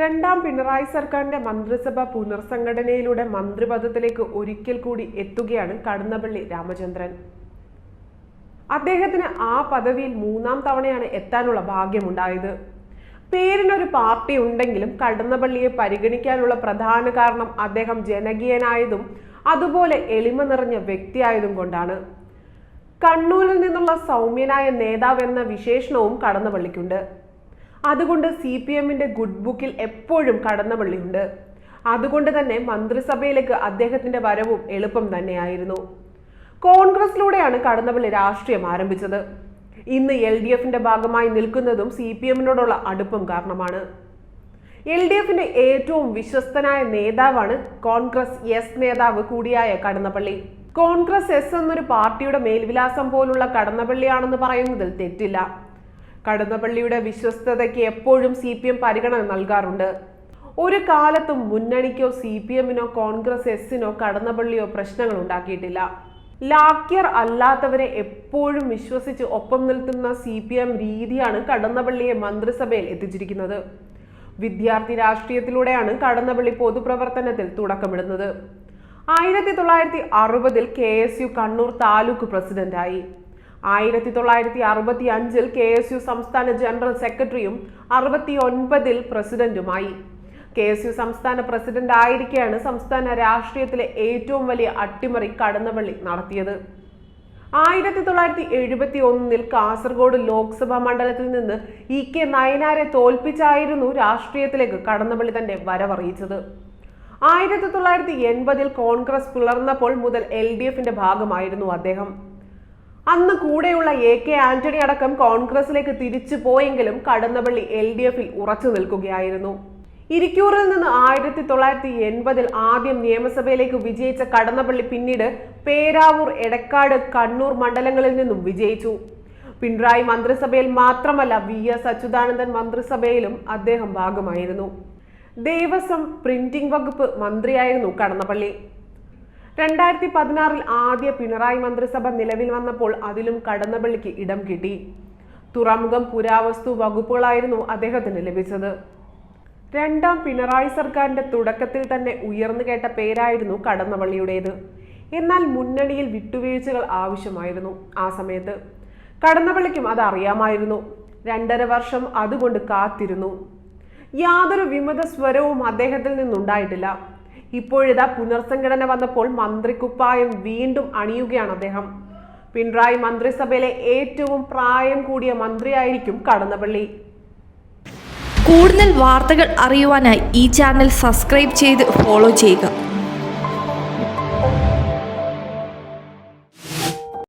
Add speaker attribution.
Speaker 1: രണ്ടാം പിണറായി സർക്കാരിന്റെ മന്ത്രിസഭ പുനർസംഘടനയിലൂടെ മന്ത്രിപദത്തിലേക്ക് ഒരിക്കൽ കൂടി എത്തുകയാണ് കടന്നപ്പള്ളി രാമചന്ദ്രൻ. അദ്ദേഹത്തിന് ആ പദവിയിൽ മൂന്നാം തവണയാണ് എത്താനുള്ള ഭാഗ്യമുണ്ടായത്. പേരിനൊരു പാർട്ടി ഉണ്ടെങ്കിലും കടന്നപ്പള്ളിയെ പരിഗണിക്കാനുള്ള പ്രധാന കാരണം അദ്ദേഹം ജനകീയനായതും അതുപോലെ എളിമ നിറഞ്ഞ വ്യക്തിയായതും കൊണ്ടാണ്. കണ്ണൂരിൽ നിന്നുള്ള സൗമ്യനായ നേതാവ് എന്ന വിശേഷണവും കടന്നപ്പള്ളിക്കുണ്ട്. അതുകൊണ്ട് സി പി എമ്മിന്റെ ഗുഡ് ബുക്കിൽ എപ്പോഴും കടന്നവള്ളിയുണ്ട് അതുകൊണ്ട് തന്നെ മന്ത്രിസഭയിലേക്ക് അദ്ദേഹത്തിന്റെ വരവും എളുപ്പം തന്നെയായിരുന്നു. കോൺഗ്രസിലൂടെയാണ് കടന്നവള്ളി രാഷ്ട്രീയം ആരംഭിച്ചത്. ഇന്ന് എൽ ഡി എഫിന്റെ ഭാഗമായി നിൽക്കുന്നതും സി പി എമ്മിനോടുള്ള അടുപ്പം കാരണമാണ്. എൽ ഡി എഫിന്റെ ഏറ്റവും വിശ്വസ്തനായ നേതാവാണ് കോൺഗ്രസ് എസ് നേതാവ് കൂടിയായ കടന്നപ്പള്ളി കോൺഗ്രസ് എസ് എന്നൊരു പാർട്ടിയുടെ മേൽവിലാസം പോലുള്ള കടന്നപ്പള്ളിയാണെന്ന് പറയുന്നതിൽ തെറ്റില്ല. കടന്നപ്പള്ളിയുടെ വിശ്വസ്തതയ്ക്ക് എപ്പോഴും സി പി എം പരിഗണന നൽകാറുണ്ട്. ഒരു കാലത്തും മുന്നണിക്കോ സി പി എമ്മിനോ കോൺഗ്രസ് എസിനോ കടന്നപ്പള്ളിയോ പ്രശ്നങ്ങൾ ഉണ്ടാക്കിയിട്ടില്ല. ലാക്യർ അല്ലാത്തവരെ എപ്പോഴും വിശ്വസിച്ച് ഒപ്പം നിൽക്കുന്ന സി പി എം രീതിയാണ് കടന്നപ്പള്ളിയെ മന്ത്രിസഭയിൽ എത്തിച്ചിരിക്കുന്നത്. വിദ്യാർത്ഥി രാഷ്ട്രീയത്തിലൂടെയാണ് കടന്നപ്പള്ളി പൊതുപ്രവർത്തനത്തിൽ തുടക്കമിടുന്നത്. ആയിരത്തി തൊള്ളായിരത്തി അറുപതിൽ K S U Kannur taluk പ്രസിഡന്റായി. ആയിരത്തി തൊള്ളായിരത്തി അറുപത്തി അഞ്ചിൽ കെ എസ് യു സംസ്ഥാന ജനറൽ സെക്രട്ടറിയും അറുപത്തി ഒൻപതിൽ പ്രസിഡന്റുമായി. കെ എസ് യു സംസ്ഥാന പ്രസിഡന്റ് ആയിരിക്കെയാണ് സംസ്ഥാന രാഷ്ട്രീയത്തിലെ ഏറ്റവും വലിയ അട്ടിമറി കടന്നപള്ളി നടത്തിയത്. ആയിരത്തി തൊള്ളായിരത്തി എഴുപത്തി ഒന്നിൽ കാസർഗോഡ് ലോക്സഭാ മണ്ഡലത്തിൽ നിന്ന് ഇ കെ നയനാരെ തോൽപ്പിച്ചായിരുന്നു രാഷ്ട്രീയത്തിലേക്ക് കടന്നപള്ളി തന്റെ വരവറിയിച്ചത്. ആയിരത്തി തൊള്ളായിരത്തി എൺപതിൽ കോൺഗ്രസ് പിളർന്നപ്പോൾ മുതൽ എൽ ഡി എഫിന്റെ ഭാഗമായിരുന്നു അദ്ദേഹം. അന്ന് കൂടെയുള്ള എ കെ ആന്റണി അടക്കം കോൺഗ്രസിലേക്ക് തിരിച്ചു പോയെങ്കിലും കടന്നപള്ളി എൽ ഡി എഫിൽ ഉറച്ചു നിൽക്കുകയായിരുന്നു. ഇരിക്കൂറിൽ നിന്ന് ആയിരത്തി തൊള്ളായിരത്തി എൺപതിൽ ആദ്യം നിയമസഭയിലേക്ക് വിജയിച്ച കടന്നപള്ളി പിന്നീട് പേരാവൂർ എടക്കാട് കണ്ണൂർ മണ്ഡലങ്ങളിൽ നിന്നും വിജയിച്ചു. പിണറായി മന്ത്രിസഭയിൽ മാത്രമല്ല വി എസ് അച്യുതാനന്ദൻ മന്ത്രിസഭയിലും അദ്ദേഹം ഭാഗമായിരുന്നു. ദേവസ്വം പ്രിന്റിംഗ് വകുപ്പ് മന്ത്രിയായിരുന്നു കടന്നപ്പള്ളി രണ്ടായിരത്തി പതിനാറിൽ ആദ്യ പിണറായി മന്ത്രിസഭ നിലവിൽ വന്നപ്പോൾ അതിലും കടന്നപള്ളിക്ക് ഇടം കിട്ടി. തുറമുഖം പുരാവസ്തു വകുപ്പുകളായിരുന്നു അദ്ദേഹത്തിന് ലഭിച്ചത്. രണ്ടാം പിണറായി സർക്കാരിന്റെ തുടക്കത്തിൽ തന്നെ ഉയർന്നു കേട്ട പേരായിരുന്നു കടന്നപള്ളിയുടേത്. എന്നാൽ മുന്നണിയിൽ വിട്ടുവീഴ്ചകൾ ആവശ്യമായിരുന്നു ആ സമയത്ത്. കടന്നപള്ളിക്കും അത് അറിയാമായിരുന്നു. രണ്ടര വർഷം അതുകൊണ്ട് കാത്തിരുന്നു. യാതൊരു വിമത സ്വരവും അദ്ദേഹത്തിൽ നിന്നുണ്ടായിട്ടില്ല. ഇപ്പോഴിതാ പുനർസംഘടന വന്നപ്പോൾ മന്ത്രിക്കുപ്പായം വീണ്ടും അണിയുകയാണ് അദ്ദേഹം. പിണറായി മന്ത്രിസഭയിലെ ഏറ്റവും പ്രായം കൂടിയ മന്ത്രിയായിരിക്കും കടന്നപ്പള്ളി.
Speaker 2: കൂടുതൽ വാർത്തകൾ അറിയുവാനായി ഈ ചാനൽ സബ്സ്ക്രൈബ് ചെയ്ത് ഫോളോ ചെയ്യുക.